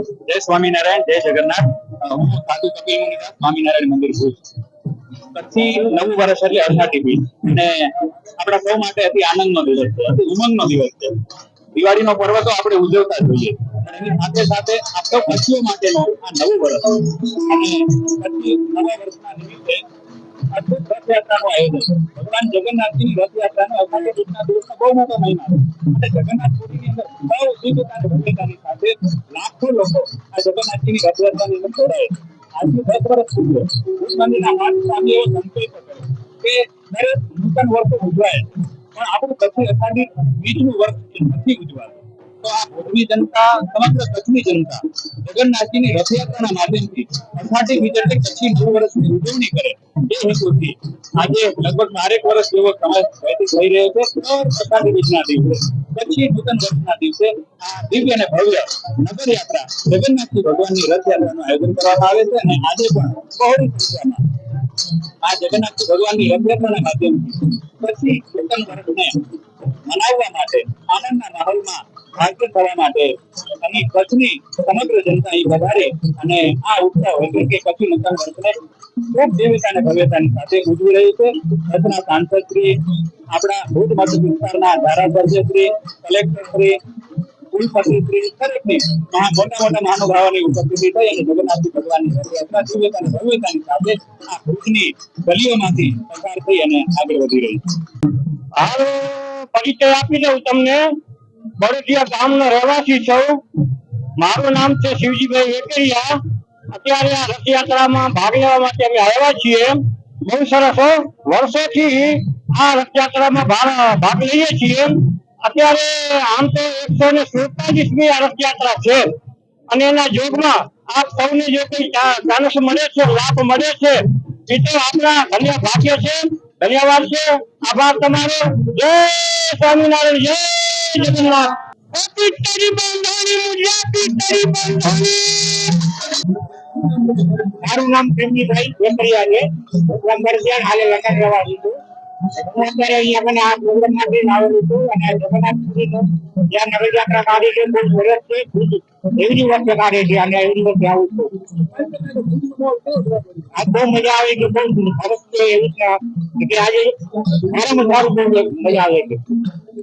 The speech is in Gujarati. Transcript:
જય સ્વામિનારાયણ, જય જગન્નાથ. હું ખાતુ કપિલ મુનિદાસ સ્વામિનારાયણ મંદિર છું. પછી નવું વર્ષ એટલે અષાઢી બીજ અને આપણા સૌ માટે અતિ આનંદનો દિવસ છે, અતિ ઉમંગનો દિવસ છે. દિવાળીનો પર્વ તો આપણે ઉજવતા જોઈએ પણ એની સાથે સાથે આ પક્ષીઓ માટેનો આ નવું વર્ષ. અને પછી નવા વર્ષના નિમિત્તે અદ્ભુત રથયાત્રાનું આયોજન. ભગવાન જગન્નાથજીની રથયાત્રાનો અષાઢી બીજના દિવસનો બહુ મોટો મહિમા છે. અને જગન્નાથપુરીની અંદર સૌ દિવ્યતા ભૂમિકાની સાથે લાખો વર્ષ નાથ ઉજવાતું. તો આ ભુજની જનતા, સમગ્ર કચ્છની જનતા, જગન્નાથજીની રથયાત્રાના માધ્યમથી બીજ એટલે કચ્છી નવ વર્ષની ઉજવણી કરે એ હેતુથી આજે લગભગ બારેક વર્ષ જેવો સમય થઈ રહ્યો છે. દર અષાઢી બીજના કચ્છી નૂતન વર્ષના દિવસે દિવ્ય અને ભવ્ય નગરયાત્રા જગન્નાથજી ભગવાનની રથયાત્રાનું આયોજન કરવામાં આવે છે અને આજે પણ બહોળી સંખ્યામાં આ જગન્નાથ ભગવાનની રથયાત્રાના માધ્યમથી પછી નૂતન વર્ષને મનાવવા માટે આનંદના માહોલમાં ભાગ્ય થવા માટે. અને કચ્છની સમગ્ર જનતા અહીં વધારે અને આ ઉત્સવ એટલે કે કચ્છી નૂતન વર્ષને ખૂબ દેવતા અને ભવ્યતાની સાથે ઉજવી રહ્યું છે. કચ્છના સાંસદશ્રી આપણા ભુજ મધ્ય વિસ્તારના ધારાસભ્યશ્રી કલેક્ટરશ્રી થઈ અને આગળ વધી રહી હાલ, પરિચય આપી દઉં તમને. બરોડિયા ગામનો રહેવાસી છું. મારું નામ છે શિવજીભાઈ વેકરિયા. અત્યારે આ રથયાત્રામાં ભાગ લેવા માટે અમે આવ્યા છીએ. બહુ સરસ વર્ષોથી આ રથયાત્રામાં ભાગ લઈએ છીએ. અત્યારે આમ તો એકસો ને સુડતાલીસમી આ રથયાત્રા છે. અને એના યોગમાં આપ સૌને જે કઈ ચાન્સ મળે છે, લાભ મળે છે, એ તો આપણા ધન્ય ભાગ્ય છે. ધન્યવાદ છે. આભાર તમારો. જય સ્વામિનારાયણ, જય જગન્નાથ ઓપી તારી બંધાણી મુજાપી તારી બંધાણી મારું નામ પ્રેમજીભાઈ વેકરિયા છે. હું બરસિયાન હાલે લખન રહેવાસી છું હું અત્યારે અહીંયા મને આ પ્રોગ્રામ માટે આવેલું છું અને આ જગન્નાથપુરીનું જ્યાં નગરયાત્રા કાઢી છે, બહુ સરસ છે. એવી વર્ષે કાઢે છે અને એવી વર્ષે આવું છું. આ બહુ મજા આવે છે, બહુ સરસ છે એવી રીતના. કે આજે સારામાં સારું બહુ મજા આવે છે.